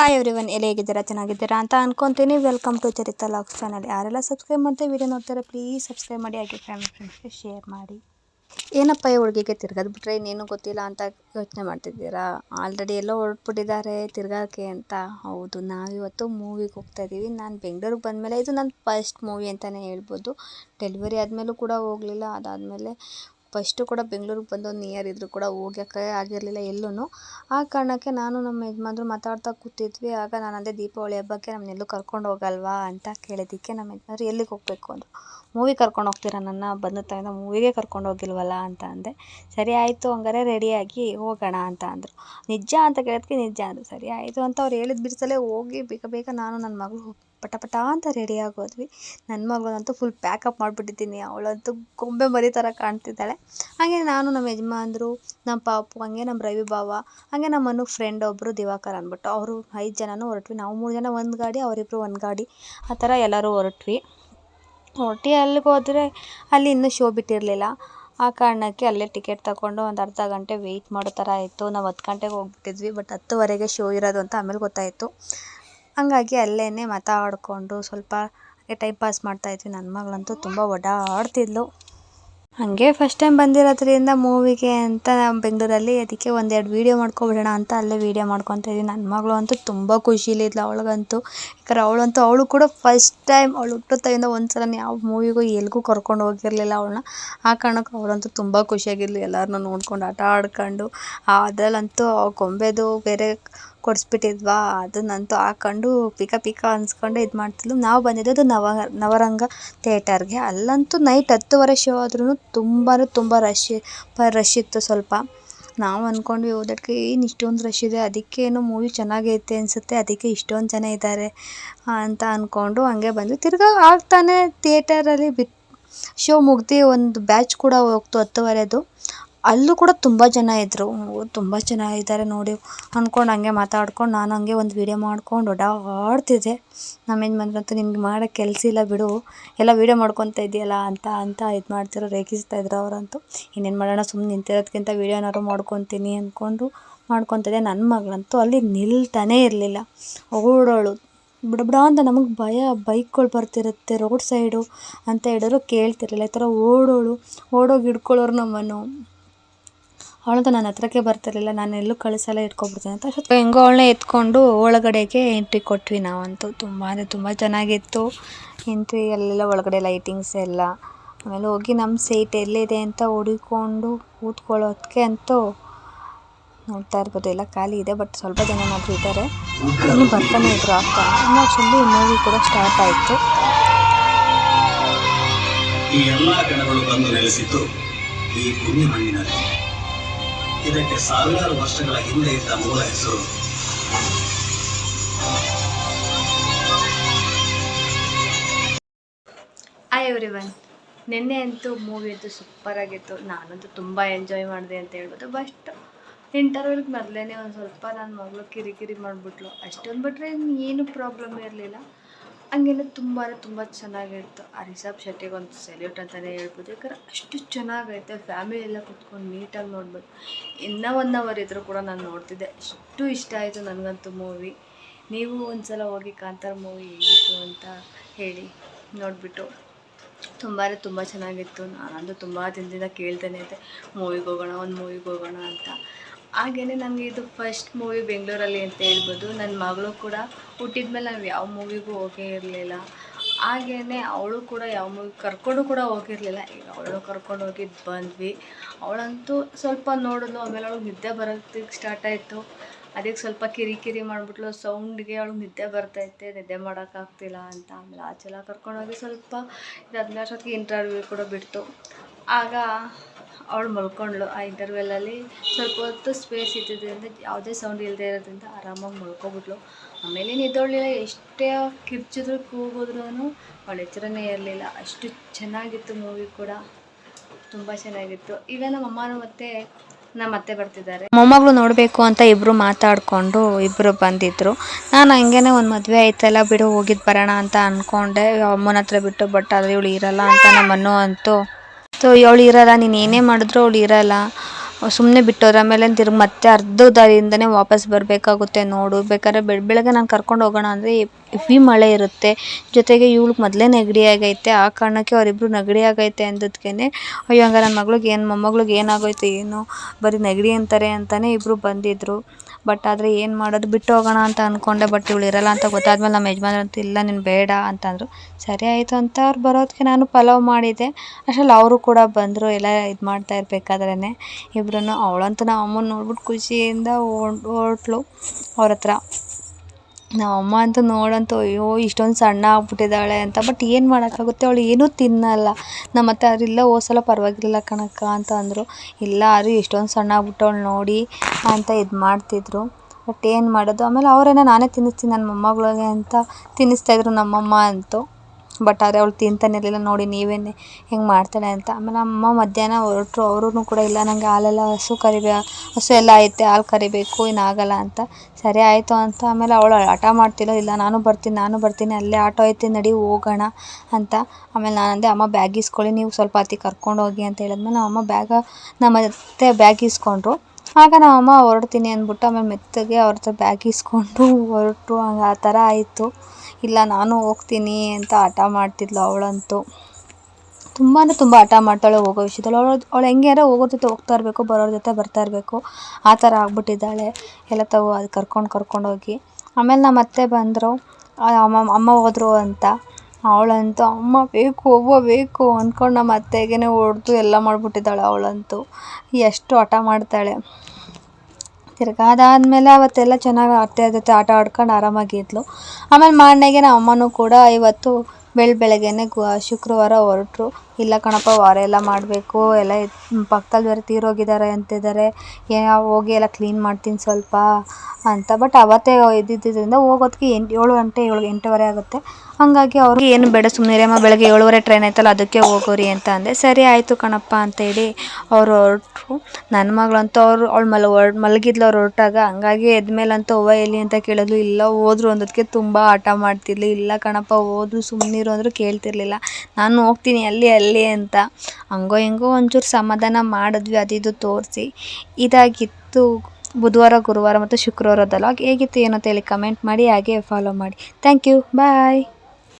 Hi every one ಎಲ್ಲ ಹೇಗಿದ್ದೀರಾ? ಚೆನ್ನಾಗಿದ್ದೀರಾ ಅಂತ ಅನ್ಕೊತೀನಿ. Welcome to Charitha logs channel ಯಾರೆಲ್ಲ ಸಬ್ಸ್ಕ್ರೈಬ್ ಮಾಡ್ತಾರೆ ವೀಡಿಯೋ ನೋಡ್ತಾರೆ ಪ್ಲೀಸ್ ಸಬ್ಸ್ಕ್ರೈಬ್ ಮಾಡಿ, ಹಾಗೆ ಫ್ಯಾಮಿಲಿ ಫ್ರೆಂಡ್ಸ್ಗೆ ಶೇರ್ ಮಾಡಿ. ಏನಪ್ಪ ಈ ಹುಡುಗಿಗೆ ತಿರ್ಗೋದು ಬಿಟ್ರೆ ಇನ್ನೇನು ಗೊತ್ತಿಲ್ಲ ಅಂತ ಯೋಚನೆ ಮಾಡ್ತಿದ್ದೀರಾ? ಆಲ್ರೆಡಿ ಎಲ್ಲೋ ಹೊರಟ್ಬಿಟ್ಟಿದ್ದಾರೆ ತಿರ್ಗಾಕೆ ಅಂತ. ಹೌದು ನಾವಿವತ್ತು ಮೂವಿಗೆ ಹೋಗ್ತಾ ಇದ್ದೀವಿ ನಾನು ಬೆಂಗಳೂರಿಗೆ ಬಂದಮೇಲೆ ಇದು ನನ್ನ ಫಸ್ಟ್ ಮೂವಿ ಅಂತಲೇ ಹೇಳ್ಬೋದು. ಡೆಲಿವರಿ ಆದಮೇಲೂ ಕೂಡ ಹೋಗಲಿಲ್ಲ. ಅದಾದಮೇಲೆ ಫಸ್ಟು ಕೂಡ ಬೆಂಗ್ಳೂರಿಗೆ ಬಂದು ಒಂದು ನಿಯರ್ ಇದ್ದರೂ ಕೂಡ ಹೋಗೋಕ್ಕೆ ಆಗಿರಲಿಲ್ಲ ಎಲ್ಲೂ ಆ ಕಾರಣಕ್ಕೆ ನಾನು ನಮ್ಮ ಯಜಮಾನ್ರು ಮಾತಾಡ್ತಾ ಕೂತಿದ್ವಿ. ಆಗ ನಾನು ಅಂದೆ, ದೀಪಾವಳಿ ಹಬ್ಬಕ್ಕೆ ನಮ್ಮನ್ನೆಲ್ಲೂ ಕರ್ಕೊಂಡು ಹೋಗಲ್ವಾ? ಅಂತ ಕೇಳಿದ್ದಕ್ಕೆ ನಮ್ಮ ಯಜಮಾನ್ರು, ಎಲ್ಲಿಗೆ ಹೋಗಬೇಕು? ಅಂದರು. ಮೂವಿ ಕರ್ಕೊಂಡು ಹೋಗ್ತೀರಾ ನನ್ನ ಬಂದ ತಕ್ಷಣ ಮೂವಿಗೆ ಕರ್ಕೊಂಡು ಹೋಗಿಲ್ವಲ್ಲ? ಅಂತ ಅಂದೆ. ಸರಿ ಆಯಿತು, ಹಂಗಾರೆ ರೆಡಿಯಾಗಿ ಹೋಗೋಣ, ಅಂತ ಅಂದರು. ನಿಜ? ಅಂತ ಕೇಳೋದಕ್ಕೆ ನಿಜ ಅಂದರು. ಸರಿ ಆಯಿತು, ಅಂತ ಅವ್ರು ಹೇಳಿದ ಬಿಡಿಸಲೇ ಹೋಗಿ, ಬೇಗ ಬೇಗ ನಾನು ನನ್ನ ಮಗಳು ಪಟ ಪಟ ಅಂತ ರೆಡಿ ಆಗೋದ್ವಿ. ನನ್ನ ಮಗಳಂತೂ ಫುಲ್ ಪ್ಯಾಕಪ್ ಮಾಡಿಬಿಟ್ಟಿದ್ದೀನಿ. ಅವಳಂತೂ ಗೊಂಬೆ ಮರಿ ಥರ ಕಾಣ್ತಿದ್ದಾಳೆ. ಹಾಗೆ ನಾನು ನಮ್ಮ ಯಜಮಾನ್ರು ನಮ್ಮ ಪಾಪು, ಹಂಗೆ ನಮ್ಮ ರವಿ ಭಾವ, ಹಾಗೆ ನಮ್ಮ ಮನು ಫ್ರೆಂಡ್ ಒಬ್ಬರು ದಿವಾಕರ್ ಅಂದ್ಬಿಟ್ಟು ಅವರು ಐದು ಜನನೂ ಹೊರಟ್ವಿ. ನಾವು ಮೂರು ಜನ ಒಂದು ಗಾಡಿ ಅವರಿಬ್ಬರು ಒಂದು ಗಾಡಿ. ಆ ಥರ ಎಲ್ಲರೂ ಹೊರಟ್ವಿ. ಹೊರಟಿ ಅಲ್ಲಿಗೆ ಹೋದರೆ ಅಲ್ಲಿ ಇನ್ನೂ ಶೋ ಬಿಟ್ಟಿರಲಿಲ್ಲ. ಆ ಕಾರಣಕ್ಕೆ ಅಲ್ಲೇ ಟಿಕೆಟ್ ತಗೊಂಡು ಒಂದು ಅರ್ಧ ಗಂಟೆ ವೆಯ್ಟ್ ಮಾಡೋ ಥರ ಆಯಿತು ನಾವು ಹತ್ತು ಗಂಟೆಗೆ ಹೋಗ್ಬಿಟ್ಟಿದ್ವಿ ಬಟ್ ಹತ್ತುವರೆಗೆ ಶೋ ಇರೋದು ಅಂತ ಆಮೇಲೆ ಗೊತ್ತಾಯಿತು. ಹಂಗಾಗಿ ಅಲ್ಲೇ ಮಾತಾಡಿಕೊಂಡು ಸ್ವಲ್ಪ ಟೈಮ್ ಪಾಸ್ ಮಾಡ್ತಾಯಿದ್ವಿ ನನ್ನ ಮಗಳಂತೂ ತುಂಬ ಓಡಾಡ್ತಿದ್ಲು. ಹಾಗೆ ಫಸ್ಟ್ ಟೈಮ್ ಬಂದಿರೋದ್ರಿಂದ ಮೂವಿಗೆ ಅಂತ ಬೆಂಗಳೂರಲ್ಲಿ ಅದಕ್ಕೆ ಒಂದೆರಡು ವೀಡಿಯೋ ಮಾಡ್ಕೊಬಿಡೋಣ ಅಂತ ಅಲ್ಲೇ ವೀಡಿಯೋ ಮಾಡ್ಕೊತಾಯಿದ್ವಿ ನನ್ನ ಮಗಳು ಅಂತೂ ತುಂಬ ಖುಷಿಲಿದ್ಲು ಅವಳಿಗಂತೂ. ಯಾಕಂದ್ರೆ ಅವಳಂತೂ ಅವಳು ಕೂಡ ಫಸ್ಟ್ ಟೈಮ್ ಅವಳು ಹುಟ್ಟುತ್ತಾಯಿಂದ ಒಂದು ಸಲ ಯಾವ ಮೂವಿಗೂ ಎಲ್ಲಿಗೂ ಕರ್ಕೊಂಡು ಹೋಗಿರಲಿಲ್ಲ ಅವಳನ್ನ. ಆ ಕಾರಣಕ್ಕೆ ಅವಳಂತೂ ತುಂಬ ಖುಷಿಯಾಗಿದ್ಲು. ಎಲ್ಲರನ್ನೂ ನೋಡ್ಕೊಂಡು ಆಟ ಆಡ್ಕೊಂಡು. ಅದರಲ್ಲಂತೂ ಗೊಂಬೆದು ಬೇರೆ ಕೊಡಿಸ್ಬಿಟ್ಟಿದ್ವಾ? ಅದನ್ನಂತೂ ಹಾಕೊಂಡು ಪಿಕ ಪಿಕ ಅನ್ಸ್ಕೊಂಡು ಇದು ಮಾಡ್ತಿದ್ಲು. ನಾವು ಬಂದಿದ್ದು ನವ, ನವರಂಗ ಥಿಯೇಟರ್ಗೆ. ಅಲ್ಲಂತೂ ನೈಟ್ ಹತ್ತುವರೆ ಶೋ ಆದ್ರೂ ತುಂಬಾ ತುಂಬ ರಶ್ ರಶ್ ಇತ್ತು ಸ್ವಲ್ಪ. ನಾವು ಅಂದ್ಕೊಂಡ್ವಿ ಹೋದಕ್ಕೆ ಏನು ಇಷ್ಟೊಂದು ರಶ್ ಇದೆ? ಅದಕ್ಕೆ ಏನೋ ಮೂವಿ ಚೆನ್ನಾಗೈತೆ ಅನಿಸುತ್ತೆ. ಅದಕ್ಕೆ ಇಷ್ಟೊಂದು ಜನ ಇದ್ದಾರೆ ಅಂತ ಅಂದ್ಕೊಂಡು ಹಂಗೆ ಬಂದ್ವಿ. ತಿರ್ಗಾ ಆಗ್ತಾನೆ ಥಿಯೇಟರಲ್ಲಿ ಬಿಟ್ಟು ಶೋ ಮುಗ್ದು ಒಂದು ಬ್ಯಾಚ್ ಕೂಡ ಹೋಗ್ತು ಹತ್ತುವರೆದು. ಅಲ್ಲೂ ಕೂಡ ತುಂಬ ಜನ ಇದ್ದರು ತುಂಬ ಜನ ಇದ್ದಾರೆ ನೋಡಿ. ಅಂದ್ಕೊಂಡು ಹಂಗೆ ಮಾತಾಡ್ಕೊಂಡು ನಾನು ಹಂಗೆ ಒಂದು ವೀಡಿಯೋ ಮಾಡ್ಕೊಂಡು ಓಡಾಡ್ತಿದ್ದೆ. ನಮ್ಮ ಯಜಮಾನ್ರಂತೂ ನಿಮ್ಗೆ ಮಾಡೋ ಕೆಲಸ ಇಲ್ಲ ಬಿಡು. ಎಲ್ಲ ವೀಡಿಯೋ ಮಾಡ್ಕೊತ ಇದೆಯಲ್ಲ ಅಂತ ಅಂತ ಇದು ಮಾಡ್ತಿರೋ ರೇಖಿಸ್ತಾ ಇದ್ರು ಅವರಂತೂ. ಇನ್ನೇನು ಮಾಡೋಣ ಸುಮ್ಮನೆ ನಿಂತಿರೋದಕ್ಕಿಂತ ವೀಡಿಯೋನಾದ್ರು ಮಾಡ್ಕೊತೀನಿ ಅಂದ್ಕೊಂಡು ಮಾಡ್ಕೊತಿದ್ದೆ ನನ್ನ ಮಗಳಂತೂ ಅಲ್ಲಿ ನಿಲ್ತಾನೇ ಇರಲಿಲ್ಲ. ಓಡೋಳು. ಬಿಡಬಿಡ ಬಿಡ ಅಂತ ನಮಗೆ ಭಯ, ಬೈಕ್ಗಳು ಬರ್ತಿರುತ್ತೆ ರೋಡ್ ಸೈಡು ಅಂತ ಹೇಳಿದ್ರು ಕೇಳ್ತಿರಲಿಲ್ಲ. ಈ ಥರ ಓಡೋಳು, ಓಡೋಗಿ ಹಿಡ್ಕೊಳ್ಳೋರು ನಮ್ಮನ್ನು. ಅವಳಂತೂ ನನ್ನ ಹತ್ರಕ್ಕೆ ಬರ್ತಿರಲಿಲ್ಲ. ನಾನು ಎಲ್ಲೂ ಕಳಿಸಲ್ಲ ಇಟ್ಕೊಬಿಡ್ತೀನಿ ಅಂತ ಸ್ವಲ್ಪ ಹೆಂಗೋ ಅವಳನ್ನ ಎತ್ಕೊಂಡು ಒಳಗಡೆಗೆ ಎಂಟ್ರಿ ಕೊಟ್ವಿ ನಾವಂತೂ. ತುಂಬ ಅಂದರೆ ತುಂಬ ಚೆನ್ನಾಗಿತ್ತು. ಎಂಟ್ರಿ ಅಲ್ಲೆಲ್ಲ ಒಳಗಡೆ ಲೈಟಿಂಗ್ಸ್ ಎಲ್ಲ. ಆಮೇಲೆ ಹೋಗಿ ನಮ್ಮ ಸೀಟ್ ಎಲ್ಲಿದೆ ಅಂತ ಹುಡುಕೊಂಡು ಕೂತ್ಕೊಳ್ಳೋದಕ್ಕೆ ಅಂತೂ ನೋಡ್ತಾ ಇರ್ಬೋದು. ಎಲ್ಲ ಖಾಲಿ ಇದೆ ಬಟ್ ಸ್ವಲ್ಪ ಜನ ಮಾತ್ರ ಇದ್ದಾರೆ. ಇನ್ನೂ ಬರ್ತಾನೆ ಇದ್ರು ಆಗ್ತಾನೆ ಆ್ಯಕ್ಚುಲಿ ಮೂವಿ ಕೂಡ ಸ್ಟಾರ್ಟ್ ಆಯಿತು. ಈ ಎಲ್ಲ ಕಣಗಳು ಬಂದು ನೆಲೆಸಿತ್ತು ಈ ಪುಣ್ಯ ಮಣ್ಣಿನಲ್ಲಿ. ಇದಕ್ಕೆ ಸಾವಿರಾರು ವರ್ಷಗಳ ಹಿಂದೆ ಇದ್ದ ಮೂಲ ಹೆಸರು. ಐ ಎವ್ರಿ ಒನ್ ನಿನ್ನೆ ಅಂತೂ ಮೂವಿ ಅಂತೂ ಸೂಪರಾಗಿತ್ತು ನಾನಂತೂ ತುಂಬ ಎಂಜಾಯ್ ಮಾಡಿದೆ ಅಂತ ಹೇಳ್ಬೋದು. ಬಟ್ ಇಂಟರ್ವ್ಯೂಲ್ಗೆ ಮೊದಲೇ ಒಂದು ಸ್ವಲ್ಪ ನನ್ನ ಮಗಳು ಕಿರಿಕಿರಿ ಮಾಡಿಬಿಟ್ಲು. ಅಷ್ಟೊಂದು ಬಿಟ್ಟರೆ ಏನು ಪ್ರಾಬ್ಲಮ್ ಇರಲಿಲ್ಲ. ಹಂಗೆಲ್ಲ ತುಂಬ ತುಂಬ ಚೆನ್ನಾಗಿತ್ತು ಆ ರಿಷಬ್ ಶೆಟ್ಟಿಗೆ ಒಂದು ಸೆಲ್ಯೂಟ್ ಅಂತಲೇ ಹೇಳ್ಬೋದು. ಯಾಕಂದ್ರೆ ಅಷ್ಟು ಚೆನ್ನಾಗೈತೆ. ಫ್ಯಾಮಿಲಿ ಎಲ್ಲ ಕುತ್ಕೊಂಡು ನೀಟಾಗಿ ನೋಡ್ಬೋದು. ಇನ್ನ ಒನ್ ಅವರ್ ಇದ್ದರೂ ಕೂಡ ನಾನು ನೋಡ್ತಿದ್ದೆ. ಅಷ್ಟು ಇಷ್ಟ ಆಯಿತು ನನಗಂತೂ ಮೂವಿ. ನೀವು ಒಂದು ಸಲ ಹೋಗಿ ಕಾಂತಾರ ಮೂವಿ ಹೇಗಿತ್ತು ಅಂತ ಹೇಳಿ ನೋಡಿಬಿಟ್ಟು. ತುಂಬ ತುಂಬ ಚೆನ್ನಾಗಿತ್ತು. ನಾನಂತೂ ತುಂಬ ದಿನದಿಂದ ಕೇಳ್ತಾನೆ ಇದ್ದೆ. ಮೂವಿಗೆ ಹೋಗೋಣ, ಒಂದು ಮೂವಿಗೆ ಹೋಗೋಣ ಅಂತ. ಹಾಗೆಯೇ ನನಗೆ ಇದು ಫಸ್ಟ್ ಮೂವಿ ಬೆಂಗಳೂರಲ್ಲಿ ಅಂತ ಹೇಳ್ಬೋದು. ನನ್ನ ಮಗಳು ಕೂಡ ಹುಟ್ಟಿದ ಮೇಲೆ ನಾವು ಯಾವ ಮೂವಿಗೂ ಹೋಗೇ ಇರಲಿಲ್ಲ. ಹಾಗೆಯೇ ಅವಳು ಕೂಡ ಯಾವ ಮೂವಿ ಕರ್ಕೊಂಡು ಕೂಡ ಹೋಗಿರಲಿಲ್ಲ ಈಗ ಅವಳು ಕರ್ಕೊಂಡು ಹೋಗಿದ್ದು ಬಂದ್ವಿ. ಅವಳಂತೂ ಸ್ವಲ್ಪ ನೋಡಿದ್ಲು ಆಮೇಲೆ ಅವಳು ನಿದ್ದೆ ಬರೋದಕ್ಕೆ ಸ್ಟಾರ್ಟ್ ಆಯಿತು. ಅದಕ್ಕೆ ಸ್ವಲ್ಪ ಕಿರಿಕಿರಿ ಮಾಡಿಬಿಟ್ಲು. ಸೌಂಡ್ಗೆ ಅವಳು ನಿದ್ದೆ ಬರ್ತೈತೆ ನಿದ್ದೆ ಮಾಡೋಕ್ಕಾಗ್ತಿಲ್ಲ ಅಂತ ಆಮೇಲೆ ಆಚೆಲ್ಲ ಕರ್ಕೊಂಡೋಗಿ ಸ್ವಲ್ಪ ಇದಾದ್ಮೇಲೆ ಅಷ್ಟೊತ್ತಿಗೆ ಇಂಟರ್ವ್ಯೂ ಕೂಡ ಬಿಡ್ತು. ಆಗ ಅವಳು ಮಲ್ಕೊಂಡ್ಳು ಆ ಇಂಟರ್ವೆಲಲ್ಲಿ ಸ್ವಲ್ಪ ಹೊತ್ತು ಸ್ಪೇಸ್ ಇದ್ದಿದ್ದರಿಂದ ಯಾವುದೇ ಸೌಂಡ್ ಇಲ್ಲದೆ ಇರೋದ್ರಿಂದ ಆರಾಮಾಗಿ ಮಲ್ಕೊಬಿಟ್ಲು ಆಮೇಲೆ ನಿದ್ದೊಳ್ಳಿಲ್ಲ, ಎಷ್ಟೇ ಕಿರ್ಚಿದ್ರು ಕೂಗಿದ್ರೂ ಅವಳು ಎಚ್ಚರನೇ ಇರಲಿಲ್ಲ. ಅಷ್ಟು ಚೆನ್ನಾಗಿತ್ತು ಮೂವಿ ಕೂಡ. ತುಂಬ ಚೆನ್ನಾಗಿತ್ತು. ಈಗ ನಮ್ಮ ಅಮ್ಮನೂ ಮತ್ತೆ ನಮ್ಮ ಅತ್ತೆ ಬರ್ತಿದ್ದಾರೆ. ಮೊಮ್ಮಗಳು ನೋಡಬೇಕು ಅಂತ ಇಬ್ಬರು ಮಾತಾಡಿಕೊಂಡು ಇಬ್ಬರು ಬಂದಿದ್ದರು ನಾನು ಹಂಗೇನೆ ಒಂದು ಮದುವೆ ಆಯ್ತಲ್ಲ ಬಿಡು ಹೋಗಿದ್ದು ಬರೋಣ ಅಂತ ಅಂದ್ಕೊಂಡೆ ಅಮ್ಮನ ಹತ್ರ ಬಿಟ್ಟು, ಬಟ್ ಆದರೆ ಇವಳು ಇರಲ್ಲ ಅಂತ ನಮ್ಮನ್ನು ಅಂತೂ ಸೊ ಇವಳು ಇರಲ್ಲ, ನೀನು ಏನೇ ಮಾಡಿದ್ರು ಅವಳು ಇರಲ್ಲ. ಸುಮ್ಮನೆ ಬಿಟ್ಟೋದ್ರ, ಆಮೇಲೆ ತಿರ್ಗಿ ಮತ್ತೆ ಅರ್ಧ ದಾರಿಯಿಂದನೇ ವಾಪಸ್ ಬರಬೇಕಾಗುತ್ತೆ ನೋಡು. ಬೇಕಾದ್ರೆ ಬೆಳ, ಬೆಳಗ್ಗೆ ನಾನು ಕರ್ಕೊಂಡು ಹೋಗೋಣ ಅಂದರೆ ಇಫಿ ಮಳೆ ಇರುತ್ತೆ. ಜೊತೆಗೆ ಇವ್ಳಿಗೆ ಮೊದಲೇ ನೆಗಡಿ ಆಗೈತೆ. ಆ ಕಾರಣಕ್ಕೆ ಅವರಿಬ್ಬರು ನೆಗಡಿ ಆಗೈತೆ ಅಂದದ್ಕೇ ಅಯ್ಯೋ, ಹಂಗಾರೆ ನನ್ನ ಮಗಳಿಗೆ ಏನು, ಮೊಮ್ಮಗಳಿಗೆ ಏನಾಗೋಯ್ತು ಏನೋ, ಬರೀ ನೆಗಡಿ ಅಂತಾರೆ ಅಂತಲೇ ಇಬ್ಬರು ಬಂದಿದ್ದರು ಬಟ್ ಆದರೆ ಏನು ಮಾಡೋದು, ಬಿಟ್ಟು ಹೋಗೋಣ ಅಂತ ಅಂದ್ಕೊಂಡೆ ಬಟ್ ಇವಳು ಇರೋಲ್ಲ ಅಂತ ಗೊತ್ತಾದ್ಮೇಲೆ ನಮ್ಮ ಯಜಮಾನ್ರಂತೂ ಇಲ್ಲ, ನೀನು ಬೇಡ ಅಂತಂದರು. ಸರಿ ಆಯಿತು ಅಂತ ಅವ್ರು ಬರೋದಕ್ಕೆ ನಾನು ಪಲಾವ್ ಮಾಡಿದ್ದೆ. ಅಷ್ಟರಲ್ಲಿ ಅವರು ಕೂಡ ಬಂದರು, ಎಲ್ಲ ಇದು ಮಾಡ್ತಾ ಇರಬೇಕಾದ್ರೇ ಇಬ್ಬರೂ ಅವಳಂತೂ ನಮ್ಮ ಅಮ್ಮನ ನೋಡ್ಬಿಟ್ಟು ಖುಷಿಯಿಂದ ಹೊರ್ಟ್ಳು. ಅವ್ರ ಹತ್ರ ನಮ್ಮ ಅಮ್ಮ ಅಂತೂ ನೋಡಂತೂ ಅಯ್ಯೋ, ಇಷ್ಟೊಂದು ಸಣ್ಣ ಆಗ್ಬಿಟ್ಟಿದ್ದಾಳೆ ಅಂತ. ಬಟ್ ಏನು ಮಾಡೋಕ್ಕಾಗುತ್ತೆ? ಅವಳು ಏನೂ ತಿನ್ನಲ್ಲ. ನಮ್ಮ ಅತ್ತೆ ಆದ್ರೆ ಇಲ್ಲ, ಹೋದ್ ಪರವಾಗಿಲ್ಲ ಕಣಕ್ಕ, ಅಂತ ಅಂದರು. ಇಲ್ಲ ಆದ್ರೂ ಇಷ್ಟೊಂದು ಸಣ್ಣ ಆಗ್ಬಿಟ್ಟವಳು ನೋಡಿ, ಅಂತ ಇದು ಮಾಡ್ತಿದ್ರು. ಬಟ್ ಏನು ಮಾಡೋದು? ಆಮೇಲೆ ಅವರೇನೋ, ನಾನೇ ತಿನ್ನಿಸ್ತೀನಿ ನನ್ನ ಮೊಮ್ಮಗಳಿಗೆ, ಅಂತ ತಿನ್ನಿಸ್ತಾಯಿದ್ರು ನಮ್ಮಮ್ಮ ಅಂತೂ. ಬಟ್ ಆದರೆ ಅವಳು ತಿಂತಾನೆ ಇರಲಿಲ್ಲ. ನೋಡಿ ನೀವೇ ಹೆಂಗೆ ಮಾಡ್ತಾಳೆ ಅಂತ. ಆಮೇಲೆ ಅಮ್ಮ ಮಧ್ಯಾಹ್ನ ಹೊರಟ್ರು ಅವ್ರೂ ಕೂಡ ಇಲ್ಲ. ನನಗೆ ಹಾಲೆಲ್ಲ ಹಸು ಕರಿಬೇ, ಹಸು ಎಲ್ಲ ಐತೆ. ಹಾಲು ಕರಿಬೇಕು ಇನ್ನು ಆಗಲ್ಲ ಅಂತ. ಸರಿ ಆಯಿತು ಅಂತ. ಆಮೇಲೆ ಅವಳು ಹಠ ಮಾಡ್ತಿಲ್ಲ. ಇಲ್ಲ, ನಾನು ಬರ್ತೀನಿ ನಾನು ಬರ್ತೀನಿ. ಅಲ್ಲೇ ಆಟೋ ಐತೆ, ನಡಿ ಹೋಗೋಣ ಅಂತ. ಆಮೇಲೆ ನಾನು ಅಂದೆ, ಅಮ್ಮ ಬ್ಯಾಗ್ ಇಸ್ಕೊಳ್ಳಿ. ನೀವು ಸ್ವಲ್ಪ ಹೊತ್ತಿಗೆ ಕರ್ಕೊಂಡು ಹೋಗಿ ಅಂತ ಹೇಳಿದ್ಮೇಲೆ ನಮ್ಮ ಅಮ್ಮ ಬ್ಯಾಗ ನಮ್ಮ ಅತ್ತೆ ಬ್ಯಾಗ್ ಇಸ್ಕೊಂಡ್ರು. ಆಗ ನಮ್ಮ ಅಮ್ಮ ಹೊರಡ್ತೀನಿ ಅಂದ್ಬಿಟ್ಟು ಆಮೇಲೆ ಮೆತ್ತಗೆ ಅವ್ರ ಹತ್ರ ಬ್ಯಾಗ್ ಇಸ್ಕೊಂಡು ಹೊರಟು. ಹಂಗೆ ಆ ಥರ ಆಯಿತು. ಇಲ್ಲ, ನಾನು ಹೋಗ್ತೀನಿ ಅಂತ ಹಠ ಮಾಡ್ತಿದ್ಲು ಅವಳಂತೂ. ತುಂಬ ಅಂದರೆ ತುಂಬ ಹಠ ಮಾಡ್ತಾಳೆ ಹೋಗೋ ವಿಷಯದಲ್ಲಿ. ಅವಳು ಅವಳು ಹೆಂಗೆ ಅಂದರೆ ಹೋಗೋರ ಜೊತೆ ಹೋಗ್ತಾ ಇರಬೇಕು, ಬರೋರ ಜೊತೆ ಬರ್ತಾ ಇರಬೇಕು. ಆ ಥರ ಆಗ್ಬಿಟ್ಟಿದ್ದಾಳೆ. ಎಲ್ಲ ತಗೋ ಅದು ಕರ್ಕೊಂಡು ಕರ್ಕೊಂಡೋಗಿ ಆಮೇಲೆ ನಮ್ಮ ಅತ್ತೆ ಬಂದರು ಅಮ್ಮ ಅಮ್ಮ ಹೋದರು ಅಂತ. ಅವಳಂತೂ, ಅಮ್ಮ, ಬೇಕು ಒಬ್ಬ ಬೇಕು ಅಂದ್ಕೊಂಡು ನಮ್ಮ ಅತ್ತೆಗೇ ಹೊಡೆದು ಎಲ್ಲ ಮಾಡಿಬಿಟ್ಟಿದ್ದಾಳೆ ಅವಳಂತೂ. ಎಷ್ಟು ಹಠ ಮಾಡ್ತಾಳೆ. ತಿರ್ಗಾ ಅದಾದಮೇಲೆ ಅವತ್ತೆಲ್ಲ ಚೆನ್ನಾಗಿ ಅತ್ತೆ ಜೊತೆ ಆಟ ಆಡ್ಕೊಂಡು ಆರಾಮಾಗಿದ್ಲು ಆಮೇಲೆ ಮಾರನೆಗೆ ನಮ್ಮ ಅಮ್ಮನೂ ಕೂಡ ಇವತ್ತು ಬೆಳ ಬೆಳಗ್ಗೆನೆ ಗು, ಶುಕ್ರವಾರ ಹೊರಟ್ರು. ಇಲ್ಲ ಕಣಪ್ಪ, ವಾರ ಎಲ್ಲ ಮಾಡಬೇಕು, ಎಲ್ಲ ಪಕ್ಕದಲ್ಲಿ ಬೇರೆ ತೀರೋಗಿದ್ದಾರೆ ಅಂತಿದ್ದಾರೆ. ಹೋಗಿ ಎಲ್ಲ ಕ್ಲೀನ್ ಮಾಡ್ತೀನಿ ಸ್ವಲ್ಪ ಅಂತ. ಬಟ್ ಅವತ್ತೇ ಇದ್ದಿದ್ದರಿಂದ ಹೋಗೋದಕ್ಕೆ ಎಂಟು ಏಳು ಗಂಟೆ, ಏಳು, ಎಂಟೂವರೆ ಆಗುತ್ತೆ. ಹಾಗಾಗಿ ಅವ್ರಿಗೆ ಏನು ಬೇಡ ಸುಮ್ಮನೆ ಅಮ್ಮ ಬೆಳಗ್ಗೆ ಏಳುವರೆ ಟ್ರೈನ್ ಐತಲ್ಲ ಅದಕ್ಕೆ ಹೋಗೋರಿ ಅಂತ ಅಂದೆ. ಸರಿ ಆಯಿತು ಕಣಪ್ಪ ಅಂತೇಳಿ ಅವ್ರು ಹೊರಟ್ರು. ನನ್ನ ಮಗಳಂತೂ ಅವ್ರು, ಅವ್ಳು ಮಲ ಮಲಗಿದ್ಲು ಅವ್ರು ಹೊರಟಾಗ. ಹಂಗಾಗಿ ಎದ್ಮೇಲಂತೂ ಅವ್ವ ಎಲ್ಲಿ ಅಂತ ಕೇಳಿದ್ಲು. ಇಲ್ಲ, ಹೋದ್ರು ಅನ್ನೋದಕ್ಕೆ ತುಂಬ ಹಠ ಮಾಡ್ತಿರ್ಲಿ ಇಲ್ಲ ಕಣಪ್ಪ, ಹೋದ್ರು ಸುಮ್ಮನಿರು ಅಂದರೂ ಕೇಳ್ತಿರ್ಲಿಲ್ಲ. ನಾನು ಹೋಗ್ತೀನಿ ಅಲ್ಲಿ. ಅಲ್ಲಿ ಅಂತ. ಹಂಗೋ ಹಿಂಗೋ ಒಂಚೂರು ಸಮಾಧಾನ ಮಾಡಿದ್ವಿ ಅದು ಇದು ತೋರಿಸಿ. ಇದಾಗಿತ್ತು ಬುಧವಾರ, ಗುರುವಾರ ಮತ್ತು ಶುಕ್ರವಾರದಲ್ಲ. ಹೇಗಿತ್ತು ಏನೋ ಅಂತ ಹೇಳಿ ಕಮೆಂಟ್ ಮಾಡಿ, ಹಾಗೆ ಫಾಲೋ ಮಾಡಿ. Thank you bye